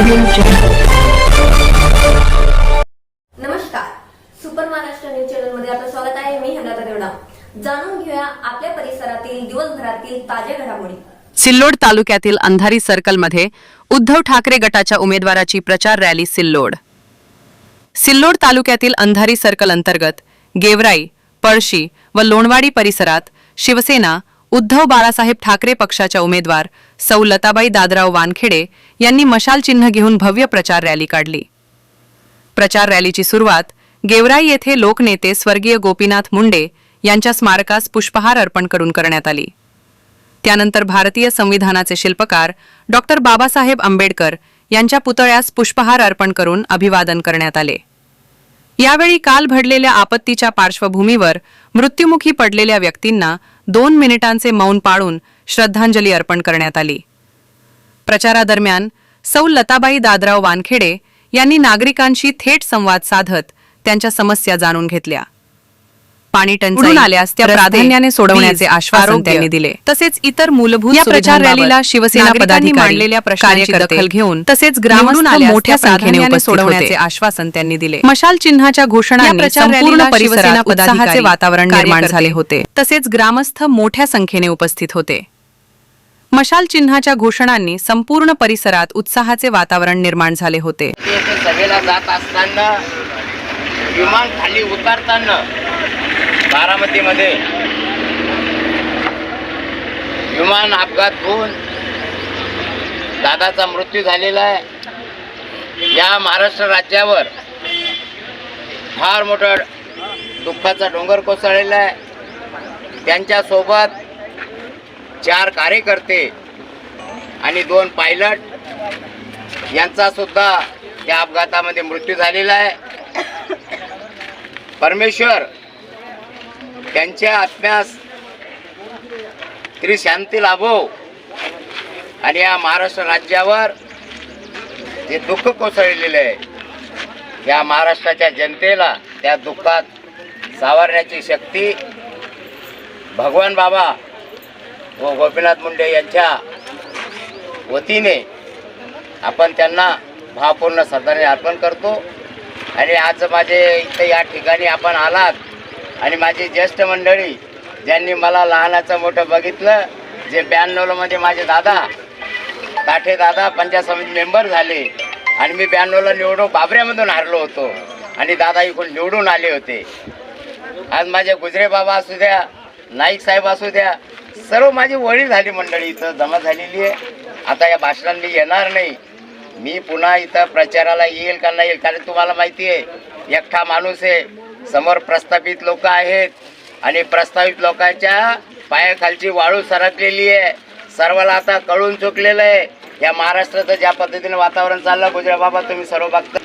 नमस्कार. Super Maharashtra news चॅनलमध्ये आपलं स्वागत आहे. मी हनाता देवडा. जाणून घेऊया आपल्या परिसरातील दिवसभरातील ताज्या घडामोडी. सिल्लोड तालुक्यातील अंधारी सर्कलमध्ये उद्धव ठाकरे गटाच्या उमेदवाराची प्रचार रॅली सिल्लोड. सिल्लोड तालुक्यातील अंधारी सर्कल अंतर्गत गेवराई पळशी व लोणवाडी परिसरात शिवसेना उद्धव बाळासाहेब ठाकरे पक्षाच्या उमेदवार सौ लताबाई दादराव वानखेडे यांनी मशाल चिन्ह घेऊन भव्य प्रचार रॅली काढली. प्रचार रॅलीची सुरुवात गेवराई येथे लोकनेते स्वर्गीय गोपीनाथ मुंडे यांच्या स्मारकास पुष्पहार अर्पण करून करण्यात आली. त्यानंतर भारतीय संविधानाचे शिल्पकार डॉक्टर बाबासाहेब आंबेडकर यांच्या पुतळ्यास पुष्पहार अर्पण करून अभिवादन करण्यात आले. यावेळी काल घडलेल्या आपत्तीच्या पार्श्वभूमीवर मृत्युमुखी पडलेल्या व्यक्तींना दोन मिनिटांचे मौन पाळून श्रद्धांजली अर्पण करण्यात आली. प्रचारादरम्यान सौ लताबाई दादराव वानखेडे यांनी नागरिकांशी थेट संवाद साधत त्यांच्या समस्या जाणून घेतल्या. पाणी टंचाई आल्यास त्या प्राधान्याने सोडवण्याचे आश्वासन त्यांनी दिले. तसेच इतर मूलभूत प्रचार रॅलीला शिवसेना पदाधिकारी मांडलेल्या प्रश्नांची दखल घेऊन तसेच ग्रामस्थ मोठ्या संख्येने सोडवण्याचे आश्वासन त्यांनी दिले. मशाल चिन्हाच्या घोषणांनी संपूर्ण परिसरात उत्साहाचे वातावरण निर्माण झाले होते. तसेच ग्रामस्थ मोठ्या संख्येने उपस्थित होते. मशाल चिन्हाच्या घोषणांनी संपूर्ण परिसरात उत्साहाचे वातावरण निर्माण झाले होते. ते सभेला जात असताना विमान खाली उतरताना बारामतीमध्ये विमान अपघात होऊन दादाचा मृत्यू झालेला आहे. या महाराष्ट्र राज्यावर फार मोठा दुःखाचा डोंगर कोसळलेला आहे. त्यांच्यासोबत चार कार्यकर्ते आणि दोन पायलट यांचा सुद्धा या अपघातामध्ये मृत्यू झालेला आहे. परमेश्वर त्यांच्या आत्म्यास तरी शांती लाभो आणि या महाराष्ट्र राज्यावर जे दुःख कोसळलेलं आहे या महाराष्ट्राच्या जनतेला त्या दुःखात सावरण्याची शक्ती भगवान बाबा व गोपीनाथ मुंडे यांच्या वतीने आपण त्यांना भावपूर्ण श्रद्धांजली अर्पण करतो. आणि आज माझे इथं या ठिकाणी आपण आलात. आणि माझी ज्येष्ठ मंडळी ज्यांनी मला लहानाचं मोठं बघितलं जे ब्याण्णवलामध्ये माझे दादा ताठे दादा पंचायत समिती मेंबर झाले. आणि मी ब्याण्णवला निवडून बाबऱ्यामधून हारलो होतो. आणि दादा इकडून निवडून आले होते. आज माझे गुजरे बाबा असू द्या नाईक साहेब असू द्या सर्व माझी वडील झाली मंडळी इथं जमा झालेली आहे. आता या भाषणात मी येणार नाही. मी पुन्हा इथं प्रचाराला येईल का नाही येईल कारण तुम्हाला माहिती आहे एकटा माणूस आहे. समोर प्रस्थापित लोक आहेत आणि प्रस्तावित लोकांच्या पायाखालची वाळू सरकलेली आहे. सर्वाला आता कळून चुकलेलं आहे. या महाराष्ट्राचं ज्या पद्धतीने वातावरण चाललं गुजरा बाबा तुम्ही सर्व बघता.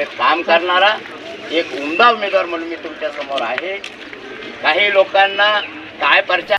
एक काम करणारा एक उमदा उमेदवार म्हणून मी तुमच्यासमोर आहे. काही लोकांना काय प्रचार